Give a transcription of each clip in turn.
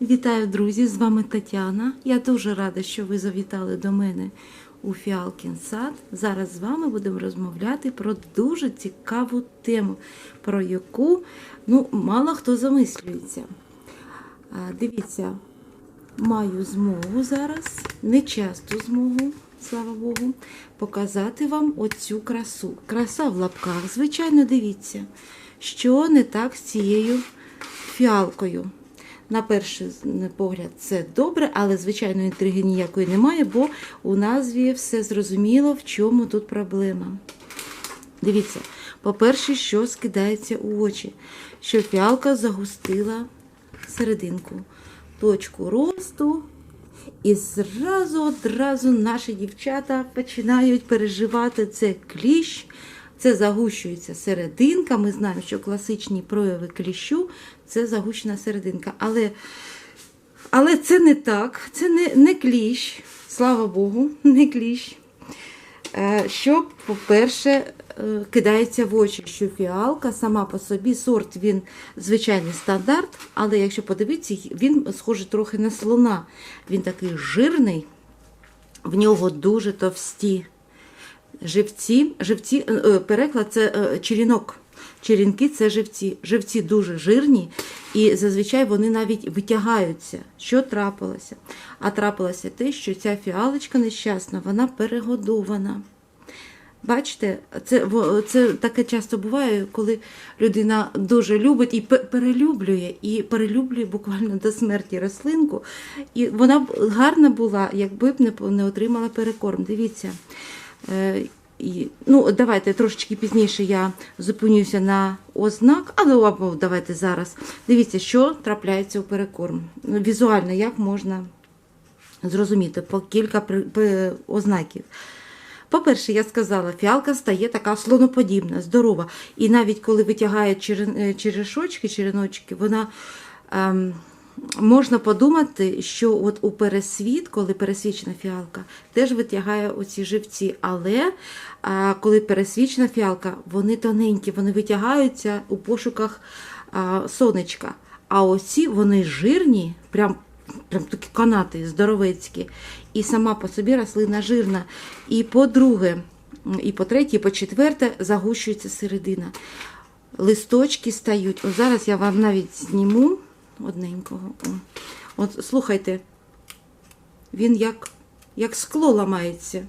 Вітаю, друзі! З вами Тетяна. Я дуже рада, що ви завітали до мене у Фіалкін сад. Зараз з вами будемо розмовляти про дуже цікаву тему, про яку ну, мало хто замислюється. Дивіться, маю змогу зараз, не часто змогу, слава Богу, показати вам оцю красу. Краса в лапках. Звичайно, дивіться, що не так з цією фіалкою. На перший погляд, це добре, але звичайно інтриги ніякої немає, бо у назві все зрозуміло, в чому тут проблема. Дивіться, по-перше, що скидається у очі, що фіалка загустила серединку, точку росту. І зразу одразу наші дівчата починають переживати це кліщ. Це загущується серединка. Ми знаємо, що класичні прояви кліщу це загущена серединка. Але але це не так, це не, не кліщ, слава Богу, не кліщ. Е, Що, по-перше, е, кидається в очі, що фіалка сама по собі сорт, він звичайний стандарт, але якщо подивитися, він схожий трохи на слона. Він такий жирний, в нього дуже товсті живці. живці е, е, переклад це е, черінок. Черінки це живці. Живці дуже жирні, і зазвичай вони навіть витягаються. Що трапилося? А трапилося те, що ця фіалочка нещасна, вона перегодована. Бачите, це, це таке часто буває, коли людина дуже любить і перелюблює, і перелюблює буквально до смерті рослинку. І вона б гарна була, якби б не отримала перекорм. Дивіться. Е, ну, давайте трошечки пізніше я зупинюся на ознак, але або давайте зараз. Дивіться, що трапляється у перекорм. Візуально, як можна зрозуміти по кілька ознаків. По-перше, я сказала, фіалка стає така слоноподібна, здорова. І навіть коли витягає е, черешочки, череночки, вона ем, можна подумати, що от у пересвіт, коли пересвічена фіалка, теж витягає оці живці. Але а, коли пересвічена фіалка, вони тоненькі, вони витягаються у пошуках а, сонечка. А оці вони жирні, прям прям такі канати здоровецькі. І сама по собі рослина жирна. І по-друге, і по-третє, і по-четверте, загущується середина. Листочки стають. От зараз я вам навіть зніму одненького. От слухайте, він як, як скло ламається.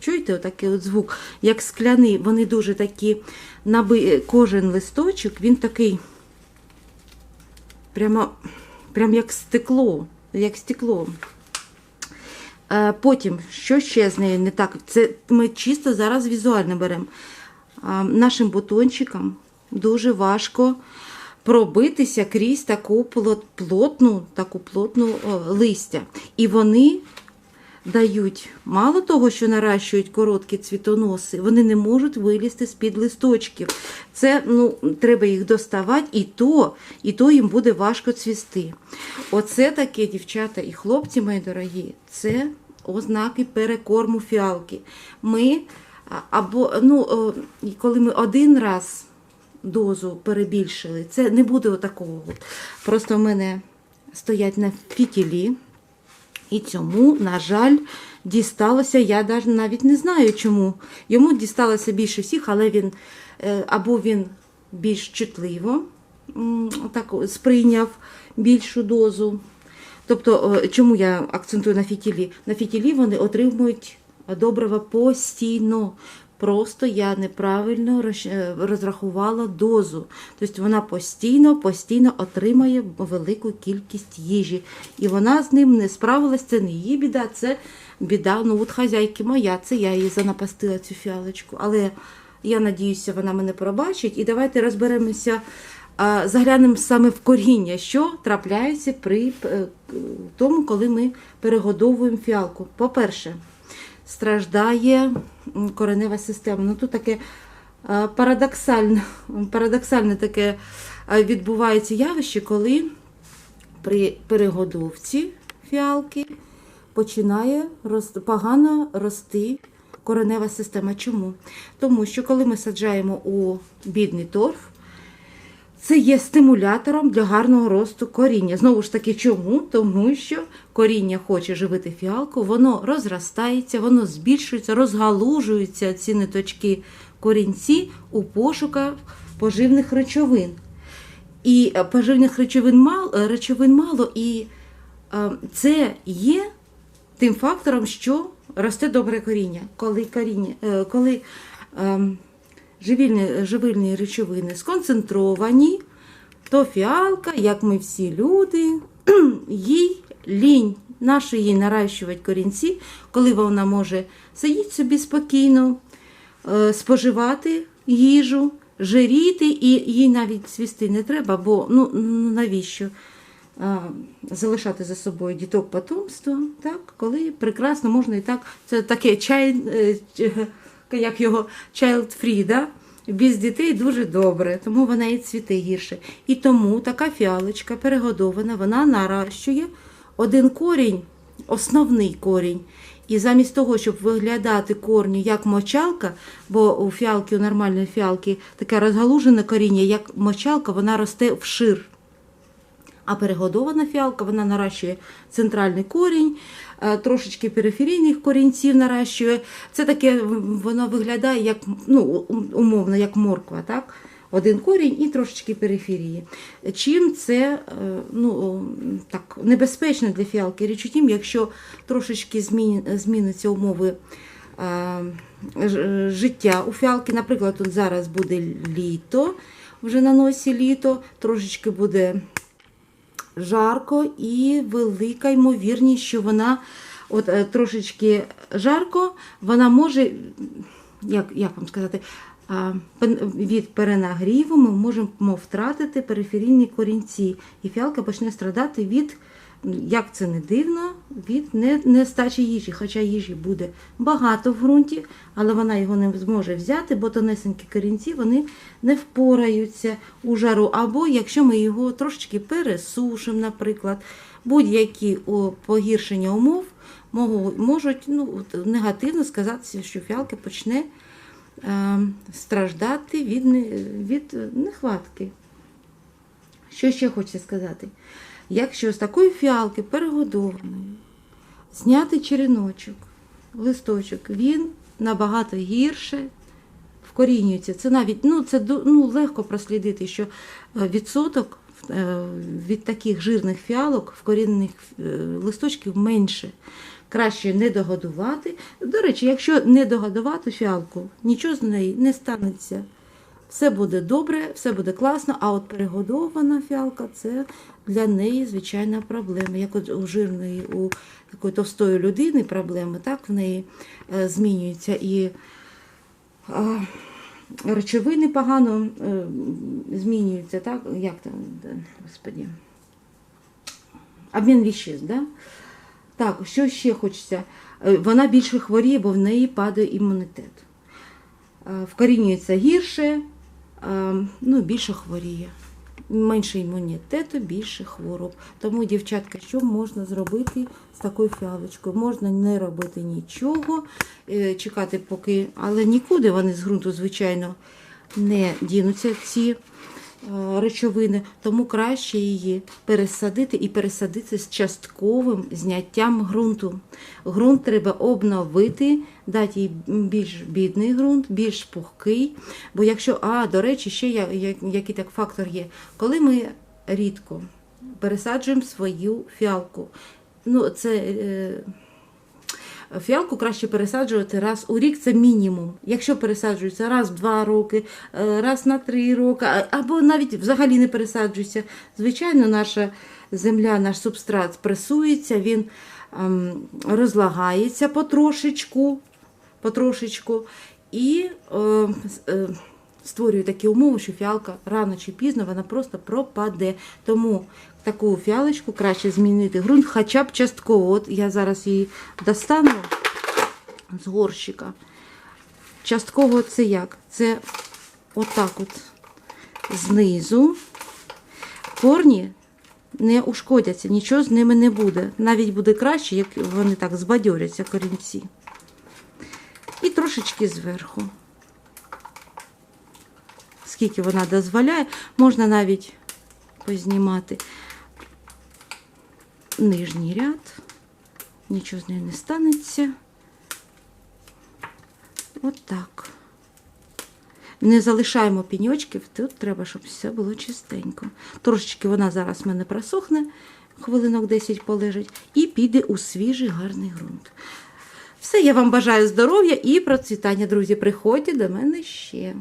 Чуєте, отакий от звук, як скляний, вони дуже такі наби... кожен листочок, він такий прямо, прямо як стекло, як стекло. Е, Потім, що ще з нею не так? Це ми чисто зараз візуально беремо. А, Нашим бутончикам дуже важко пробитися крізь таку плотну, таку плотну листя. І вони дають мало того, що наращують короткі цвітоноси, вони не можуть вилізти з-під листочків. Це ну, треба їх доставати, і то, і то їм буде важко цвісти. Оце таке, дівчата і хлопці, мої дорогі, це ознаки перекорму фіалки. Ми або ну, коли ми один раз дозу перебільшили, це не буде отакого. Просто в мене стоять на фітілі. І цьому, на жаль, дісталося, я навіть не знаю чому. Йому дісталося більше всіх, але він е, або він більш чутливо так, сприйняв більшу дозу. Тобто, чому я акцентую на фітілі? На фітілі вони отримують добрива постійно. Просто я неправильно е, розрахувала дозу. Тобто вона постійно, постійно отримає велику кількість їжі. І вона з ним не справилась, це не її біда, це біда ну, от хазяйки моя, це я її занапастила цю фіалочку. Але я надіюся, вона мене пробачить. І давайте розберемося, заглянемо саме в коріння, що трапляється при е, тому, коли ми перегодовуємо фіалку. По-перше, страждає коренева система. Ну тут таке е, парадоксальне, парадоксальне таке е, відбувається явище, коли при перегодовці фіалки починає погано рости коренева система. Чому? Тому що коли ми саджаємо у бідний торф, Це є стимулятором для гарного росту коріння. Знову ж таки, чому? Тому що коріння хоче живити фіалку, воно розростається, воно збільшується, розгалужуються ці ниточки корінці у пошуках поживних речовин. І е, поживних речовин мало, речовин мало і е, це є тим фактором, що росте добре коріння. Коли, коріння, е, коли живільні, живильні речовини сконцентровані, то фіалка, як ми всі люди, їй лінь. Нащо їй наращувати корінці, коли вона може сидіти собі спокійно, е, споживати їжу, жиріти, і їй навіть цвісти не треба, бо ну ну, навіщо залишати за собою діток потомства, так, коли прекрасно можна і так, це таке чай, е, як його child free, да? без дітей дуже добре, тому вона і цвіте гірше. І тому така фіалочка перегодована, вона наращує один корінь, основний корінь. І замість того, щоб виглядати корні як мочалка, бо у фіалки, у нормальної фіалки таке розгалужене коріння, як мочалка, вона росте вшир. А перегодована фіалка, вона наращує центральний корінь, е, трошечки периферійних корінців наращує. Це таке воно виглядає як ну, умовно, як морква, так? Один корінь і трошечки периферії. Чим це е, ну, так, небезпечно для фіалки? Річ у тім, якщо трошечки змін- зміняться умови е, життя у фіалки, наприклад, тут зараз буде літо, вже на носі літо, трошечки буде жарко і велика ймовірність, що вона от е, трошечки жарко, вона може, як, як вам сказати, від перенагріву ми можемо втратити периферійні корінці, і фіалка почне страдати від, як це не дивно, від не- нестачі їжі. Хоча їжі буде багато в ґрунті, але вона його не зможе взяти, бо тонесенькі корінці вони не впораються у жару. Або якщо ми його трошечки пересушимо, наприклад, будь-які погіршення умов можуть, можуть ну, негативно сказатися, що фіалка почне е, страждати від, від е, нехватки. Що ще хочеться сказати? Якщо з такої фіалки перегодованої зняти череночок, листочок, він набагато гірше вкорінюється. Це навіть ну, це ну, легко прослідити, що е, відсоток е, від таких жирних фіалок вкорінених е, листочків менше. Краще не догодувати. До речі, якщо не догодувати фіалку, нічого з неї не станеться. Все буде добре, все буде класно, а от перегодована фіалка це для неї звичайна проблема. Як от у жирної, у такої товстої людини проблеми, так в неї е, змінюються і речовини погано е, змінюються, так? Як там, господі? Обмін віществ, да? Так, що ще хочеться? Е, Вона більше хворіє, бо в неї падає імунітет. Вкорінюється гірше, ну, більше хворіє. Менше імунітету, більше хвороб. Тому, дівчатка, що можна зробити з такою фіалочкою? Можна не робити нічого, е, чекати, поки, але нікуди вони з ґрунту, звичайно, не дінуться ці речовини, тому краще її пересадити і пересадити з частковим зняттям ґрунту. Ґрунт треба обновити, дати їй більш бідний ґрунт, більш пухкий. Бо якщо, а, до речі, ще який так фактор є, коли ми рідко пересаджуємо свою фіалку, ну це. Фіалку краще пересаджувати раз у рік, це мінімум. Якщо пересаджується раз в два роки, е, раз на три роки, або навіть взагалі не пересаджується. Звичайно, наша земля, наш субстрат пресується, він ем, розлагається потрошечку, потрошечку і е, е, створює такі умови, що фіалка рано чи пізно вона просто пропаде. Тому таку фіалочку краще змінити ґрунт, хоча б частково. От я зараз її достану з горщика. Частково це як? Це отак от знизу. Корні не ушкодяться, нічого з ними не буде. Навіть буде краще, як вони так збадьоряться корінці. І трошечки зверху. Скільки вона дозволяє. Можна навіть познімати нижній ряд. Нічого з нею не станеться. От так. Не залишаємо піньочків, тут треба, щоб все було чистенько. Трошечки вона зараз в мене просохне, хвилинок 10 полежить, і піде у свіжий гарний ґрунт. Все, я вам бажаю здоров'я і процвітання, друзі. Приходьте до мене ще.